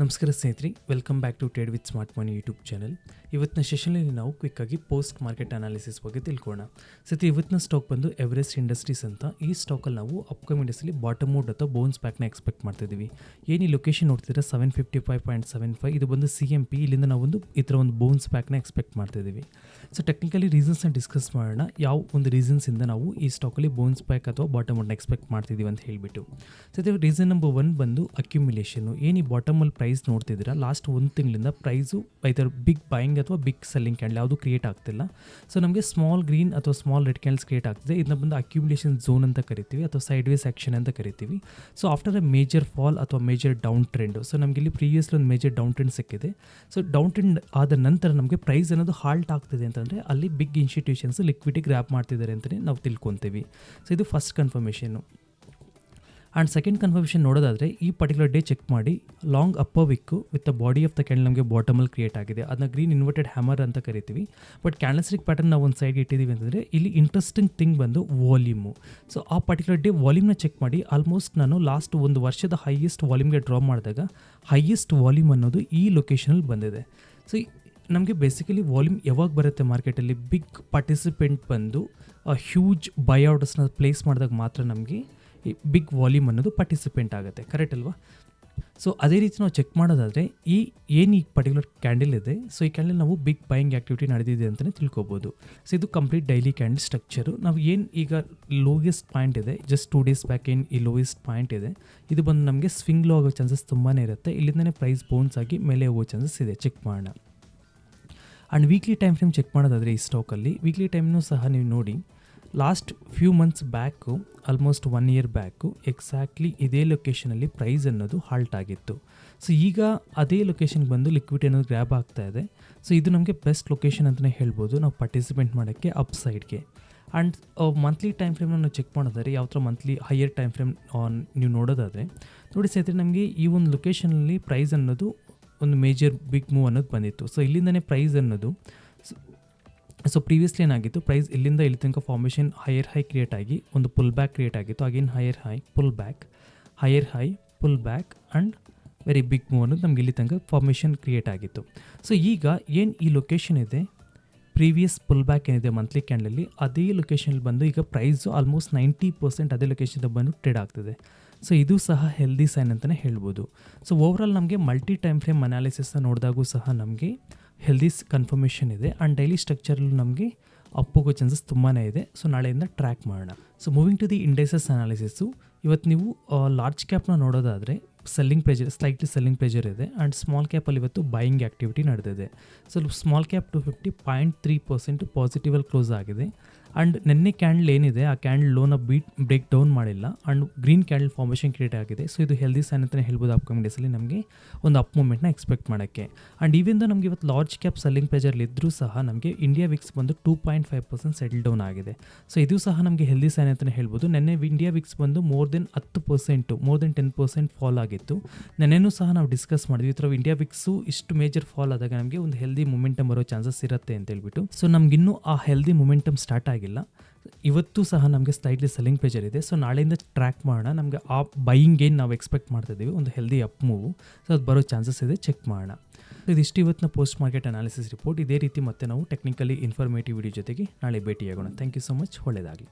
ನಮಸ್ಕಾರ ಸ್ನೇಹಿತರೆ welcome back to trade with smart money YouTube channel ಇವತ್ತಿನ ಸೆಷನಲ್ಲಿ ನಾವು ಕ್ವಿಕ್ ಆಗಿ ಪೋಸ್ಟ್ ಮಾರ್ಕೆಟ್ ಅನಾಲಿಸಿಸ್ ಬಗ್ಗೆ ತಿಳ್ಕೊಳ್ಳೋಣ ಸತಿ ಇವತ್ತಿನ ಸ್ಟಾಕ್ ಬಂದು ಎವರೆಸ್ಟ್ ಇಂಡಸ್ಟ್ರೀಸ್ ಅಂತ. ಈ ಸ್ಟಾಕಲ್ಲಿ ನಾವು ಅಪ್ಕಮಿಂಗ್ ಡೇಸಲ್ಲಿ ಬಾಟಮ್ ಔಟ್ ಅಥವಾ ಬೋನ್ಸ್ ಪ್ಯಾಕ್ನ ಎಕ್ಸ್ಪೆಕ್ಟ್ ಮಾಡ್ತಿದ್ದೀವಿ ಏನು ಈ ಲೊಕೇಶನ್ ನೋಡ್ತಿದ್ರೆ seven fifty five point seven five ಇದು ಬಂದು ಸಿ ಎಂ ಪಿ ಇಲ್ಲಿಂದ ನಾವು ಒಂದು ಈ ಥರ ಒಂದು ಬೋನ್ಸ್ ಪ್ಯಾಕ್ನ ಎಕ್ಸ್ಪೆಕ್ಟ್ ಮಾಡ್ತಿದ್ದೀವಿ ಸೊ ಟೆಕ್ನಿಕಲಿ ರೀಸನ್ಸ್ನ ಡಿಸ್ಕಸ್ ಮಾಡೋಣ. ಯಾವ ಒಂದು ರೀಸನ್ಸಿಂದ ನಾವು ಈ ಸ್ಟಾಕಲ್ಲಿ ಬೋನ್ಸ್ ಪ್ಯಾಕ್ ಅಥವಾ ಬಾಟಮ್ ಔಟ್ನ ಎಕ್ಸ್ಪೆಕ್ಟ್ ಮಾಡ್ತಿದ್ದೀವಿ ಅಂತ ಹೇಳಿಬಿಟ್ಟು. ಸೊ ರೀಸನ್ ನಂಬರ್ ಒನ್ ಬಂದು ಅಕ್ಯುಮಿಲೇಷನು ಏನು ಈ ಬಾಟಮಲ್ಲಿ ಪ್ರೈಸ್ ನೋಡ್ತಿದ್ದೀರಾ? ಲಾಸ್ಟ್ ಒಂದು ತಿಂಗಳಿಂದ ಪ್ರೈಸು ಐದರ್ ಬಿಗ್ ಬೈಯಿಂಗ್ ಅಥವಾ ಬಿಗ್ ಸೆಲ್ಲಿಂಗ್ ಕ್ಯಾಂಡಲ್ ಯಾವುದು ಕ್ರಿಯೇಟ್ ಆಗ್ತಿಲ್ಲ. ಸೊ ನಮಗೆ ಸ್ಮಾಲ್ ಗ್ರೀನ್ ಅಥವಾ ಸ್ಮಾಲ್ ರೆಡ್ ಕ್ಯಾಂಡಲ್ಸ್ ಕ್ರಿಯೇಟ್ ಆಗ್ತಿದೆ. ಇದನ್ನ ಬಂದು ಅಕ್ಯುಮುಲೇಷನ್ ಝೋನ್ ಅಂತ ಕರಿತೀವಿ ಅಥವಾ ಸೈಡ್ ವೇಸ್ ಆ್ಯಕ್ಷನ್ ಅಂತ ಕರಿತೀವಿ. So after a major fall ಅಥವಾ ಮೇಜರ್ ಡೌನ್ ಟ್ರೆಂಡು ಸೊ ನಮಗೆ ಇಲ್ಲಿ ಪ್ರೀವಿಯಸ್ಲಿ ಒಂದು ಮೇಜರ್ ಡೌನ್ ಟ್ರೆಂಡ್ ಸಿಕ್ಕಿದೆ. ಸೊ ಡೌನ್ ಟ್ರೆಂಡ್ ಆದ ನಂತರ ನಮಗೆ ಪ್ರೈಸ್ ಅನ್ನೋದು ಹಾಲ್ಟ್ ಆಗ್ತಿದೆ ಅಂತಂದರೆ ಅಲ್ಲಿ ಬಿಗ್ ಇನ್ಸ್ಟಿಟ್ಯೂಷನ್ಸ್ ಲಿಕ್ವಿಡಿ ಗ್ರ್ಯಾಪ್ ಮಾಡ್ತಿದ್ದಾರೆ ಅಂತಲೇ ನಾವು ತಿಳ್ಕೊತೀವಿ. ಸೊ ಇದು first confirmation and second confirmation ನೋಡೋದಾದರೆ, ಈ ಪರ್ಟಿಕ್ಯುಲರ್ ಡೇ ಚೆಕ್ ಮಾಡಿ long upper wick with the body of the candle ನಮಗೆ ಬಾಟಮಲ್ಲಿ ಕ್ರಿಯೇಟ್ ಆಗಿದೆ. ಅದನ್ನ ಗ್ರೀನ್ ಇನ್ವರ್ಟೆಡ್ ಹ್ಯಾಮರ್ ಅಂತ ಕರಿತೀವಿ. ಬಟ್ ಕ್ಯಾಂಡಲ್ಸ್ಟಿಕ್ ಪ್ಯಾಟರ್ನ್ ನಾವು ಒಂದು ಸೈಡ್ ಇಟ್ಟಿದ್ದೀವಿ ಅಂತಂದರೆ, ಇಲ್ಲಿ ಇಂಟ್ರೆಸ್ಟಿಂಗ್ ಥಿಂಗ್ ಬಂದು ವಾಲ್ಯೂಮು ಸೊ ಆ ಪರ್ಟಿಕ್ಯುಲರ್ ಡೇ ವಾಲ್ಯೂಮ್ನ ಚೆಕ್ ಮಾಡಿ ಆಲ್ಮೋಸ್ಟ್ ನಾನು ಲಾಸ್ಟ್ ಒಂದು ವರ್ಷದ ಹೈಯೆಸ್ಟ್ ವಾಲ್ಯೂಮ್ಗೆ ಡ್ರಾ ಮಾಡಿದಾಗ ಹೈಯೆಸ್ಟ್ ವಾಲ್ಯೂಮ್ ಅನ್ನೋದು ಈ ಲೊಕೇಶನಲ್ಲಿ ಬಂದಿದೆ. ಸೊ ನಮಗೆ ಬೇಸಿಕಲಿ ವಾಲ್ಯೂಮ್ ಯಾವಾಗ ಬರುತ್ತೆ ಮಾರ್ಕೆಟಲ್ಲಿ ಬಿಗ್ ಪಾರ್ಟಿಸಿಪೆಂಟ್ ಬಂದು ಹ್ಯೂಜ್ ಬೈ ಆರ್ಡರ್ಸ್ನ ಪ್ಲೇಸ್ ಮಾಡಿದಾಗ ಮಾತ್ರ ನಮಗೆ ಈ ಬಿಗ್ ವಾಲ್ಯೂಮ್ ಅನ್ನೋದು ಪಾರ್ಟಿಸಿಪೆಂಟ್ ಆಗುತ್ತೆ. ಕರೆಕ್ಟ್ ಅಲ್ವಾ? ಸೊ ಅದೇ ರೀತಿ ನಾವು ಚೆಕ್ ಮಾಡೋದಾದರೆ, ಈ ಏನು ಈ ಪರ್ಟಿಕ್ಯುಲರ್ ಕ್ಯಾಂಡಲ್ ಇದೆ ಸೊ ಈ ಕ್ಯಾಂಡಲ್ ನಾವು ಬಿಗ್ ಬೈಯಿಂಗ್ ಆ್ಯಕ್ಟಿವಿಟಿ ನಡೆದಿದೆ ಅಂತಲೇ ತಿಳ್ಕೊಬೋದು. ಸೊ ಇದು ಕಂಪ್ಲೀಟ್ ಡೈಲಿ ಕ್ಯಾಂಡಲ್ ಸ್ಟ್ರಕ್ಚರು ನಾವು ಏನು ಈಗ ಲೋಯೆಸ್ಟ್ ಪಾಯಿಂಟ್ ಇದೆ ಜಸ್ಟ್ ಟೂ ಡೇಸ್ ಬ್ಯಾಕ್ ಏನು ಈ ಲೋಯೆಸ್ಟ್ ಪಾಯಿಂಟ್ ಇದೆ, ಇದು ಬಂದು ನಮಗೆ ಸ್ವಿಂಗ್ ಲೋ ಆಗೋ ಚಾನ್ಸಸ್ ತುಂಬಾ ಇರುತ್ತೆ. ಇಲ್ಲಿಂದನೇ ಪ್ರೈಸ್ ಬೌನ್ಸ್ ಆಗಿ ಮೇಲೆ ಹೋಗೋ ಚಾನ್ಸಸ್ ಇದೆ. ಚೆಕ್ ಮಾಡೋಣ. And weekly time frame check ಮಾಡೋದಾದರೆ ಈ ಸ್ಟಾಕಲ್ಲಿ ವೀಕ್ಲಿ ಟೈಮ್ನೂ ಸಹ ನೀವು ನೋಡಿ last few months back almost one year back exactly ಇದೇ ಲೊಕೇಶನಲ್ಲಿ ಪ್ರೈಸ್ ಅನ್ನೋದು ಹಾಲ್ಟ್ ಆಗಿತ್ತು. ಸೊ ಈಗ ಅದೇ ಲೊಕೇಶನ್ಗೆ ಬಂದು ಲಿಕ್ವಿಡ್ ಅನ್ನೋದು ಗ್ರ್ಯಾಬ್ ಆಗ್ತಾ ಇದೆ. ಸೊ ಇದು ನಮಗೆ ಬೆಸ್ಟ್ ಲೊಕೇಶನ್ ಅಂತಲೇ ಹೇಳ್ಬೋದು. ನಾವು ಪಾರ್ಟಿಸಿಪೇಟ್ ಮಾಡೋಕ್ಕೆ ಅಪ್ ಸೈಡ್ಗೆ ಆ್ಯಂಡ್ ಮಂತ್ಲಿ ಟೈಮ್ ಫ್ರೇಮ್ ನಾವು ಚೆಕ್ ಮಾಡೋದಾದ್ರೆ, ಯಾವ ಥರ ಮಂತ್ಲಿ ಹೈಯರ್ ಟೈಮ್ ಫ್ರೇಮ್ ನೀವು ನೋಡೋದಾದರೆ, ನೋಡಿ ಸ್ನೇಹಿತರೆ, ನಮಗೆ ಈ ಒಂದು ಲೊಕೇಶನಲ್ಲಿ ಪ್ರೈಸ್ ಅನ್ನೋದು ಒಂದು ಮೇಜರ್ ಬಿಗ್ ಮೂವ್ ಅನ್ನೋದು ಬಂದಿತ್ತು. ಸೊ ಇಲ್ಲಿಂದನೇ ಪ್ರೈಸ್ ಅನ್ನೋದು ಸೊ ಪ್ರೀವಿಯಸ್ಲಿ ಏನಾಗಿತ್ತು? ಪ್ರೈಸ್ ಇಲ್ಲಿಂದ ಇಲ್ಲಿ ತನಕ ಫಾರ್ಮೇಷನ್ ಹೈಯರ್ ಹೈ ಕ್ರಿಯೇಟ್ ಆಗಿ ಒಂದು ಪುಲ್ ಬ್ಯಾಕ್ ಕ್ರಿಯೇಟ್ ಆಗಿತ್ತು. Again higher high pull back higher high pull back and very big move ಅನ್ನೋದು ನಮ್ಗೆ ಇಲ್ಲಿ ತನಕ ಫಾರ್ಮೇಷನ್ ಕ್ರಿಯೇಟ್ ಆಗಿತ್ತು. ಸೊ ಈಗ ಏನು ಈ ಲೊಕೇಶನ್ ಇದೆ? ಪ್ರೀವಿಯಸ್ ಪುಲ್ ಬ್ಯಾಕ್ ಏನಿದೆ ಮಂತ್ಲಿ ಕ್ಯಾಂಡಲಲ್ಲಿ ಅದೇ ಲೊಕೇಶನಲ್ಲಿ ಬಂದು ಈಗ ಪ್ರೈಸು ಆಲ್ಮೋಸ್ಟ್ ನೈಂಟಿ ಪರ್ಸೆಂಟ್ ಅದೇ ಲೊಕೇಶನ್ ಬಂದು ಟ್ರೇಡ್ ಆಗ್ತಿದೆ. ಸೊ ಇದು ಸಹ ಹೆಲ್ದಿ ಸೈನ್ ಅಂತಲೇ ಹೇಳ್ಬೋದು. ಸೊ ಓವರಾಲ್ ನಮಗೆ ಮಲ್ಟಿ ಟೈಮ್ ಫ್ರೇಮ್ ಅನಾಲಿಸಿಸ್ನ ನೋಡಿದಾಗೂ ಸಹ ನಮಗೆ ಹೆಲ್ದಿ ಕನ್ಫರ್ಮೇಷನ್ ಇದೆ. ಆ್ಯಂಡ್ ಡೈಲಿ ಸ್ಟ್ರಕ್ಚರಲ್ಲೂ ನಮಗೆ ಅಪ್ಪುಗೋ ಚಾನ್ಸಸ್ ತುಂಬಾ ಇದೆ. ಸೊ ನಾಳೆಯಿಂದ ಟ್ರ್ಯಾಕ್ ಮಾಡೋಣ. So moving to the indices analysis ಇವತ್ತು ನೀವು ಲಾರ್ಜ್ ಕ್ಯಾಪ್ನ ನೋಡೋದಾದರೆ selling pressure slightly selling pressure ಇದೆ. ಆ್ಯಂಡ್ ಸ್ಮಾಲ್ ಕ್ಯಾಪಲ್ಲಿ ಇವತ್ತು ಬೈಯಿಂಗ್ ಆ್ಯಕ್ಟಿವಿಟಿ ನಡೆದಿದೆ. So small cap two fifty point three percent ಪಾಸಿಟಿವಲ್ಲಿ close ಆಗಿದೆ. ಆ್ಯಂಡ್ ನೆನ್ನೆ ಕ್ಯಾಂಡಲ್ ಏನಿದೆ, ಆ ಕ್ಯಾಂಡಲ್ ಲೋನ ಬೀಟ್ ಬ್ರೇಕ್ ಡೌನ್ ಮಾಡಿಲ್ಲ. And green candle formation create ಆಗಿದೆ. ಸೊ ಇದು ಹೆಲ್ದಿ ಸೈನ್ ಅಂತಲೇ ಹೇಳ್ಬೋದು ಅಪ್ಕಮಿಂಗ್ ಡೇಸಲ್ಲಿ ನಮಗೆ ಒಂದು ಅಪ್ ಮೂಮೆಂಟ್ನ ಎಕ್ಸ್ಪೆಕ್ಟ್ ಮಾಡೋಕ್ಕೆ. ಆ್ಯಂಡ್ ಈವನ್ ನಮಗೆ ಇವತ್ತು ಲಾರ್ಜ್ ಕ್ಯಾಪ್ ಸೆಲ್ಲಿಂಗ್ ಪ್ರೆಜರ್ಲಿ ಇದ್ದರೂ ಸಹ ನಮಗೆ ಇಂಡಿಯಾ ವಿಕ್ಸ್ ಬಂದು two point five percent settle down ಆಗಿದೆ. ಸೊ ಇದು ಸಹ ನಮಗೆ ಹೆಲ್ದಿ ಸೈನ್ ಅಂತಲೇ ಹೇಳ್ಬೋದು. ನೆನ್ನೆ ಇಂಡಿಯಾ ವಿಕ್ಸ್ ಬಂದು ಮೋರ್ ದೆನ್ ಹತ್ತು percent more than ten percent fall ಆಗಿತ್ತು. ನೆನ್ನೆನೂ ಸಹ ನಾವು ಡಿಸ್ಕಸ್ ಮಾಡಿದ್ವಿ. ಈ ಥರ ಇಂಡಿಯಾ ವಿಕ್ಸು ಇಷ್ಟು ಮೇಜರ್ ಫಾಲ್ ಆದಾಗ ನಮಗೆ ಒಂದು ಹೆಲ್ದಿ ಮೂಮೆಂಟಮ್ ಬರೋ ಚಾನ್ಸಸ್ ಇರುತ್ತೆ ಅಂತ ಹೇಳ್ಬಿಟ್ಟು. ಸೊ ನಮಗಿನ್ನೂ ಆ ಹೆಲ್ದಿ ಮೂಮೆಂಟಮ್ ಸ್ಟಾರ್ಟ್ ಆಗಿಲ್ಲ ಇವತ್ತು ಸಹ ನಮಗೆ ಸ್ಲೈಟ್ಲಿ ಸೆಲ್ಲಿಂಗ್ ಇದೆ. ಸೊ ನಾಳೆಯಿಂದ ಟ್ರ್ಯಾಕ್ ಮಾಡೋಣ. ನಮಗೆ ಆ ಬೈಯಿಂಗ್ ಏನು ನಾವು ಎಕ್ಸ್ಪೆಕ್ಟ್ ಮಾಡ್ತಿದ್ದೀವಿ ಒಂದು ಹೆಲ್ದಿ ಅಪ್ ಮೂವು ಸೊ ಅದು ಬರೋ ಚಾನ್ಸಸ್ ಇದೆ. ಚೆಕ್ ಮಾಡೋಣ. ಇದಿಷ್ಟು ಇವತ್ತಿನ ಪೋಸ್ಟ್ ಮಾರ್ಕೆಟ್ ಅನಾಲಿಸಿಸ್ ರಿಪೋರ್ಟ್ ಇದೇ ರೀತಿ ಮತ್ತೆ ನಾವು ಟೆಕ್ನಿಕಲಿ ಇನ್ಫಾರ್ಮೇಟಿವ್ ವಿಡಿಯೋ ಜೊತೆಗೆ ನಾಳೆ ಭೇಟಿಯಾಗೋಣ. ಥ್ಯಾಂಕ್ ಯು ಸೊ ಮಚ್ ಒಳ್ಳೆಯದಾಗಲಿ.